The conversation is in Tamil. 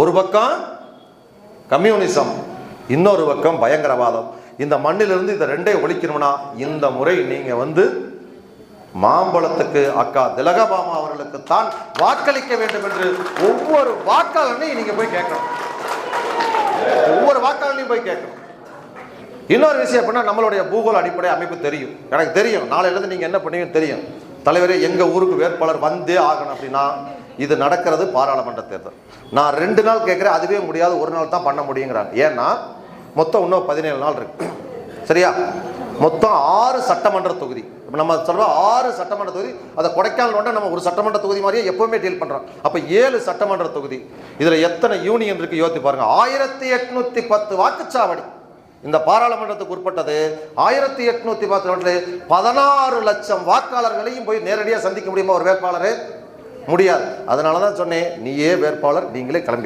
ஒரு பக்கம் கம்யூனிசம் இன்னொரு பக்கம் பயங்கரவாதம். இந்த மண்ணிலிருந்து இதை ரெண்டே ஒழிக்கணும்னா இந்த முறை நீங்க வந்து மாம்பழத்துக்கு அக்கா திலகபாமா அவர்களுக்கு தான் வாக்களிக்க வேண்டும் என்று ஒவ்வொரு வாக்காளனையும் நீங்க போய் கேட்கணும். ஒவ்வொரு வாக்காளனையும் போய் கேட்கணும். இன்னொரு விஷயம் எப்படின்னா நம்மளுடைய பூகோள அடிப்படை அமைப்பு தெரியும். எனக்கு தெரியும். நாளையிலேருந்து நீங்கள் என்ன பண்ணுவீங்கன்னு தெரியும். தலைவரே எங்கள் ஊருக்கு வேட்பாளர் வந்தே ஆகணும் அப்படின்னா இது நடக்கிறது பாராளுமன்ற தேர்தல். நான் ரெண்டு நாள் கேட்குறேன் அதுவே முடியாது ஒரு நாள் தான் பண்ண முடியுங்கிறாங்க. ஏன்னா மொத்தம் இன்னும் பதினேழு நாள் இருக்கு. சரியா? மொத்தம் ஆறு சட்டமன்ற தொகுதி. இப்போ நம்ம சொல்கிறோம் ஆறு சட்டமன்ற தொகுதி அதை கொடைக்கானல் ஒன்றை நம்ம ஒரு சட்டமன்ற தொகுதி மாதிரியே எப்போவுமே டீல் பண்ணுறோம் அப்போ ஏழு சட்டமன்ற தொகுதி. இதில் எத்தனை யூனியன் இருக்குது யோசித்து பாருங்கள் ஆயிரத்தி எட்நூற்றி பத்து வாக்குச்சாவடி. இந்த பாராளுமன்றத்துக்கு உட்பட்டது ஆயிரத்தி எட்நூத்தி பத்து பதினாறு லட்சம் வாக்காளர்களையும் போய் நேரடியாக சந்திக்க முடியுமா ஒரு வேட்பாளர்? முடியாது. அதனால தான் சொன்னேன் நீயே வேட்பாளர் நீங்களே கிளம்பி